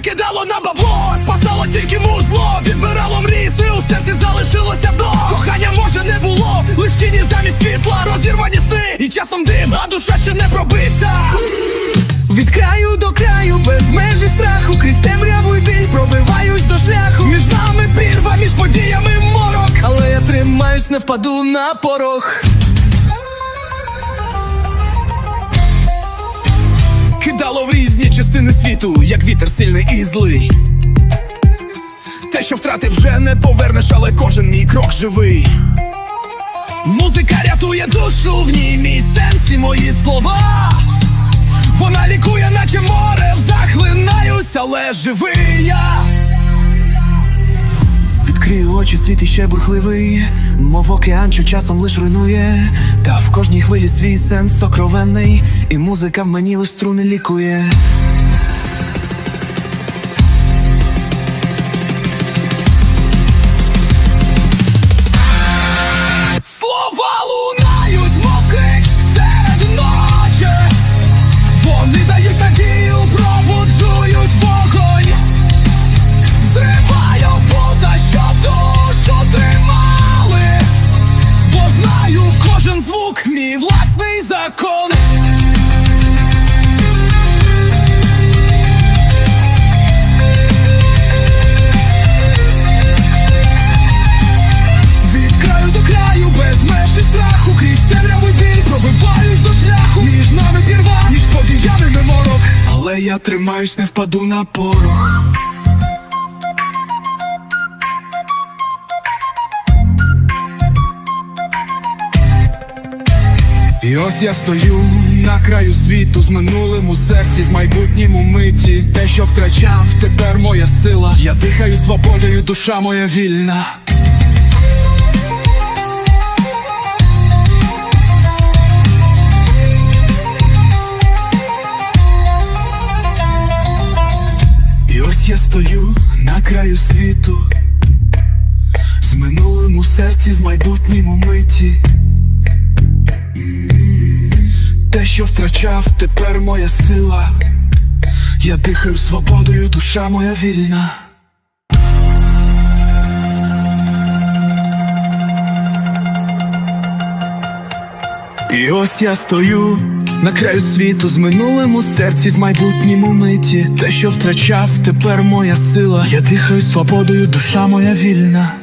кидало на бабло, спасало тільки музло, відбирало мрісни, у серці залишилося до Кохання може не було, лиш тіні замість світла, розірвані сни і часом дим, а душа ще не пробита. Від краю до краю, без межі страху, крізь темряву й біль пробиваюсь до шляху. Між нами прірва, між подіями морок. Але я тримаюсь, не впаду на порог. Частини світу, як вітер сильний і злий. Те, що втратив, вже не повернеш, але кожен мій крок живий. Музика рятує душу, в ній мій сенс і мої слова. Вона лікує, наче море, захлинаюсь, але живий я. Відкрию очі, світ іще бурхливий, мов океан, що часом лиш руйнує. Та в кожній хвилі свій сенс сокровенний, і музика в мені лиш струни лікує. Я тримаюсь, не впаду на порох. І ось я стою на краю світу з минулим у серці, з майбутнім у миті. Те, що втрачав, тепер моя сила. Я дихаю свободою, душа моя вільна. Світу, з минулим у серці, з майбутнім у миті. Те, що втрачав, тепер моя сила. Я дихаю свободою, душа моя вільна. І ось я стою на краю світу з минулим у серці, з майбутнім у миті. Те, що втрачав, тепер моя сила. Я дихаю свободою, душа моя вільна.